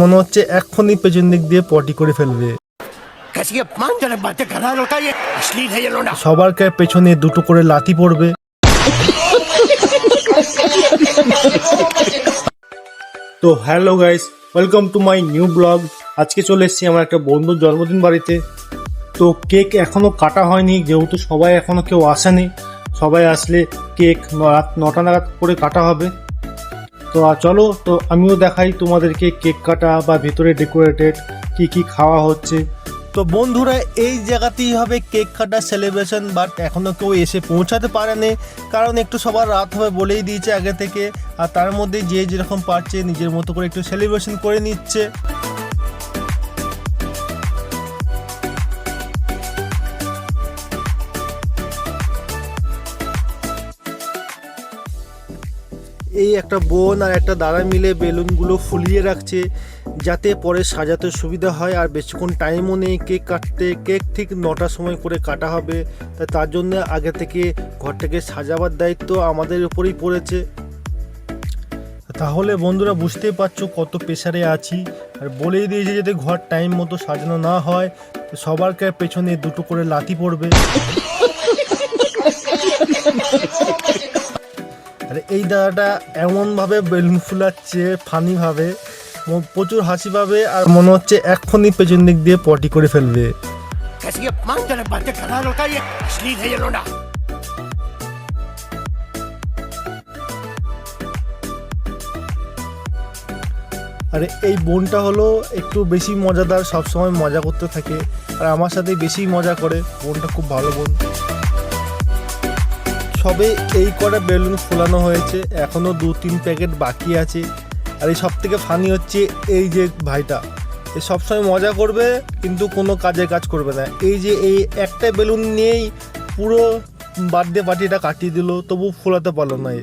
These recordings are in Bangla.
মনে হচ্ছে এক্ষুনি পেছন দিক দিয়ে পটি করে ফেলবে। সবার কে পেছনে দুটো করে লাথি পড়বে। তো hello guys welcome to my new blog. আজকে চলে এসেছি আমার একটা বন্ধুর জন্মদিন বাড়িতে। তো কেক এখনও কাটা হয়নি যেহেতু সবাই এখনও কেউ আসেনি। সবাই আসলে কেক রাত নটা নাগাদ করে কাটা হবে। তো চলো, তো আমিও দেখাই তোমাদেরকে কেক কাটা বা ভেতরে ডেকোরেটেড কি কি খাওয়া হচ্ছে। তো বন্ধুরা, এই জায়গাতেই হবে কেক কাটার সেলিব্রেশন বাট এখনও কেউ এসে পৌঁছাতে পারেনি। কারণ একটু সবার রাত হবে বলেই দিয়েছে আগে থেকে, আর তার মধ্যে যে যেরকম পারছে নিজের মতো করে একটু সেলিব্রেশন করে নিচ্ছে। এই একটা বোন আর একটা দাদা মিলে বেলুনগুলো ফুলিয়ে রাখছে, যাতে পরে সাজাতে সুবিধা হয়। আর বেশিক্ষণ টাইমও নেই, কেক কাটতে, কেক ঠিক নটার সময় করে কাটা হবে। তাই তার জন্য আগে থেকে ঘরটাকে সাজাবার দায়িত্ব আমাদের উপরেই পড়েছে। তাহলে বন্ধুরা বুঝতেই পারছ কত প্রেশারে আছি। আর বলেই দিয়েছে যাতে ঘর টাইম মতো সাজানো না হয়, সবার গায়ে পেছনে দুটো করে লাথি পড়বে। আর এই দাদাটা এমনভাবে বেলুন ফুলাচ্ছে ফানিভাবে প্রচুর হাসি পাবে আর মনে হচ্ছে এক্ষুনি পেছন দিক দিয়ে পটি করে ফেলবে। আর এই বোনটা হলো একটু বেশি মজাদার সবসময় মজা করতে থাকে আর আমার সাথে বেশি মজা করে। বোনটা খুব ভালো বোন। সবে এই কটা বেলুন ফোলানো হয়েছে, এখনও দু তিন প্যাকেট বাকি আছে। আর এই সব থেকে ফানি হচ্ছে এই যে ভাইটা, এ সবসময় মজা করবে, কিন্তু কোনো কাজের কাজ করবে না। এই যে এই একটা বেলুন নিয়েই পুরো বার্থডে পার্টিটা কাটিয়ে দিল, তবু ফোলাতে পারল না এ।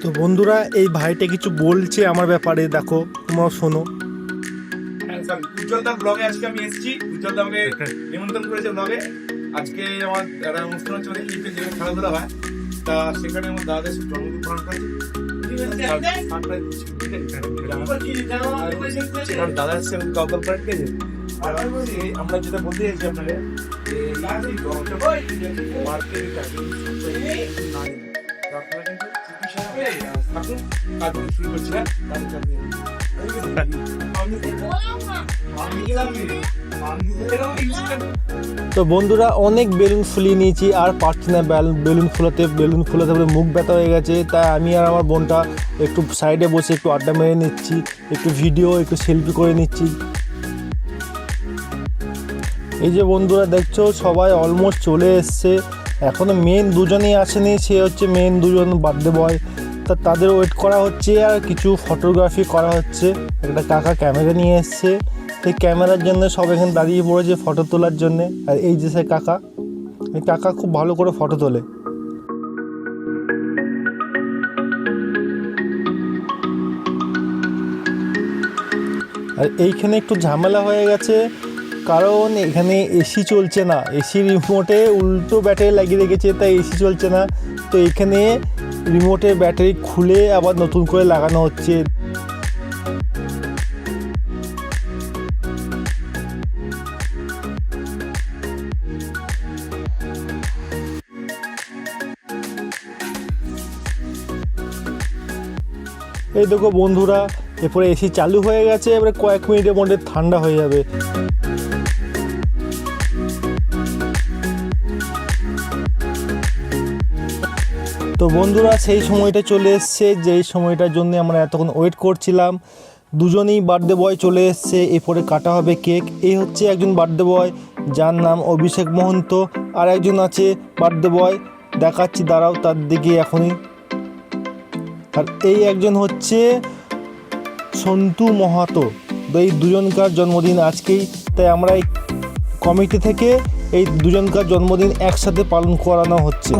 তো বন্ধুরা, এই ভাইটা কিছু বলছে আমার ব্যাপারে, দেখো তোমরা শোনো। উজ্জ্বল দার ব্লগে আজকে আমি এসেছি। উজ্জ্বল দা আমাকে নিমন্ত্রণ করেছে ব্লগে আজকে আমার একটা অনুষ্ঠান হচ্ছে অনেক লিপে যেখানে খেলাধুলা হয়। তা সেখানে আমার দাদাদের সব জন্মদিন পালন করেছে। দাদা এসছে গগল করে ঠিক আছে? আমরা যেটা বলতে চাইছি আপনাকে যে এই যে মার্কেট আপনারা কিন্তু চিকিৎসা থাকুন তারপরে শুরু করছি না তো বন্ধুরা, অনেক বেলুন ফুলিয়ে নিয়েছি, আর পারছি না বেলুন ফুলাতে বেলুন ফুলাতে পুরো মুখ ব্যথা হয়ে গেছে। তাই আমি আর আমার বোনটা একটু সাইডে বসে একটু আড্ডা মেরে নিচ্ছি, একটু ভিডিও, একটু সেলফি করে নিচ্ছি। এই যে বন্ধুরা, দেখছ, সবাই অলমোস্ট চলে এসছে। এখনও মেন দুজনেই আসেনি, সে হচ্ছে মেন দুজন বার্থডে বয়। তা তাদের ওয়েট করা হচ্ছে আর কিছু ফটোগ্রাফি করা হচ্ছে। একটা কাকা ক্যামেরা নিয়ে এসছে। সেই ক্যামেরার জন্য সব এখানে দাঁড়িয়ে পড়েছে ফটো তোলার জন্যে। আর এই যে সে কাকা, এই কাকা খুব ভালো করে ফটো তোলে। আর এইখানে একটু ঝামেলা হয়ে গেছে, কারণ এখানে এসি চলছে না। এসি রিমোটে উল্টো ব্যাটারি লাগিয়ে রেখেছে, তাই এসি চলছে না। তো এখানে রিমোটের ব্যাটারি খুলে আবার নতুন করে লাগানো হচ্ছে। এই দেখো বন্ধুরা, এরপরে এসি চালু হয়ে গেছে, এবারে কয়েক মিনিটের মধ্যে ঠান্ডা হয়ে যাবে। তো বন্ধুরা সেই সময়টা চলে এসছে, যেই সময়টার জন্য আমরা এতক্ষণ ওয়েট করছিলাম। দুজনেই বার্থডে বয় চলে এসছে, এরপরে কাটা হবে কেক এই হচ্ছে একজন বার্থডে বয় যার নাম অভিষেক মহন্ত। আর একজন আছে বার্থডে বয় দেখাচ্ছি, দাঁড়াও, তার দিকে এখনই। আর এই একজন হচ্ছে সন্তু মহাতো। তো এই দুজনকার জন্মদিন আজকেই, তাই আমরা এই কমিটি থেকে এই দুজনকার জন্মদিন একসাথে পালন করানো হচ্ছে।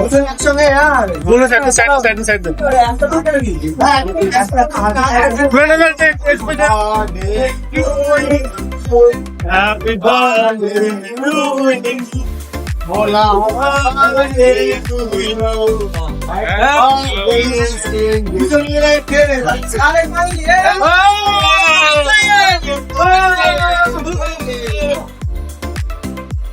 আচ্ছা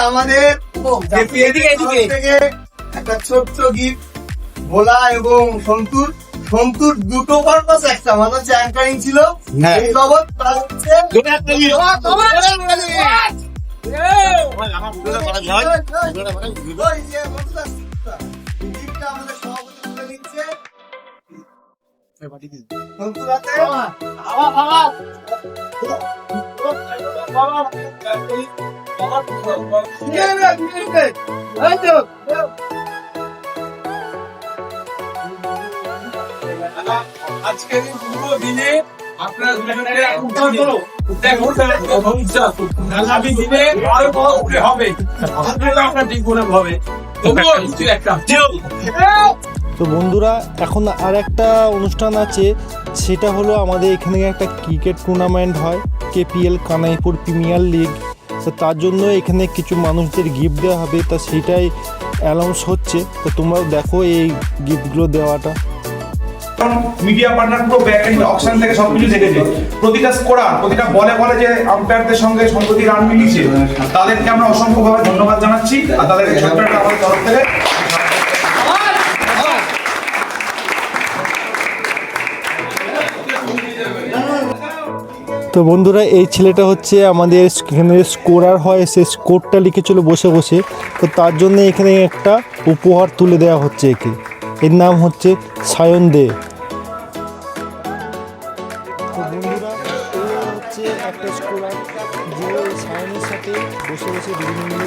আমাদের থেকে একটা ছোট্ট গিফট ভোলা এবং সন্তুর সন্তুর দুটো পারপাস একটা মানে হচ্ছে অ্যাঙ্কারিং ছিল এই বাবদ তার হচ্ছে আমাদের সভাপতি তুলে দিচ্ছে আজকে পুরো দিনে আপনার দুজনের দেখুন ভবিষ্যৎ আগামী দিনে আরও বড় করে হবে। আপনার ঠিক করে হবে। তবুও কিছু একটা। তো বন্ধুরা এখন আর একটা অনুষ্ঠান আছে। সেটা হলো আমাদের এখানে একটা ক্রিকেট টুর্নামেন্ট হয় কেপিএল কানাইপুর প্রিমিয়ার লিগ তো তার জন্য এখানে কিছু মানুষদের গিফট দেওয়া হবে। তা সেটাই অ্যানাউন্স হচ্ছে। তো তোমরাও দেখো এই গিফটগুলো দেওয়াটা। মিডিয়া পার্টনার পুরো অপশন থেকে সবকিছু দেখেছে। প্রতিটা স্কোরার প্রতিটা বলে বলে যে আম্পায়ারদের সঙ্গে সম্প্রতি রান মিলিয়েছে, তাদেরকে আমরা অসংখ্যভাবে ধন্যবাদ জানাচ্ছি আর আমাদের তরফ থেকে তো বন্ধুরা, এই ছেলেটা হচ্ছে আমাদের এখানে স্কোরার হয়, সে স্কোরটা লিখেছিল বসে বসে। তো তার জন্য এখানে একটা উপহার তুলে দেওয়া হচ্ছে একে। এর নাম হচ্ছে সায়ন দে।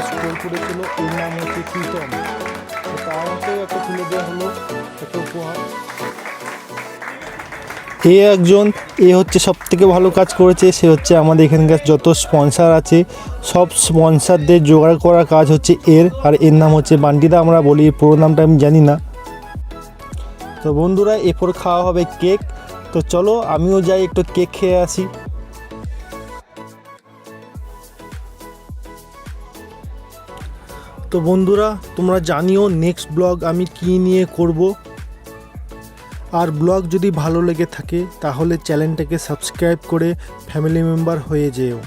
স্কোর করেছিল এর নাম হচ্ছে প্রীতম তো তারকেও একটা তুলে দেওয়া হলো একটা উপহার। এ একজন, এ হচ্ছে সব থেকে ভালো কাজ করেছে, সে হচ্ছে আমাদের এখানকার যত স্পন্সার আছে, সব স্পন্সারদের জোগাড় করার কাজ হচ্ছে এর, আর এর নাম হচ্ছে বান্ডিদা আমরা বলি পুরো নামটা আমি জানি না। তো বন্ধুরা, এরপর খাওয়া হবে কেক তো চলো, আমিও যাই একটু কেক খেয়ে আসি। তো বন্ধুরা, তোমরা জানিও নেক্সট ব্লগ আমি কী নিয়ে করব। আর ব্লগ যদি ভালো লেগে থাকে, তাহলে চ্যানেলটাকে সাবস্ক্রাইব করে ফ্যামিলি মেম্বার হয়ে যেও।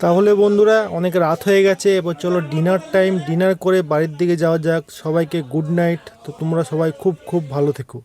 তাহলে বন্ধুরা, অনেক রাত হয়ে গেছে, এবার চলো ডিনার টাইম ডিনার করে বাড়ির দিকে যাওয়া যাক। সবাইকে গুড নাইট তো তোমরা সবাই খুব খুব ভালো থেকো।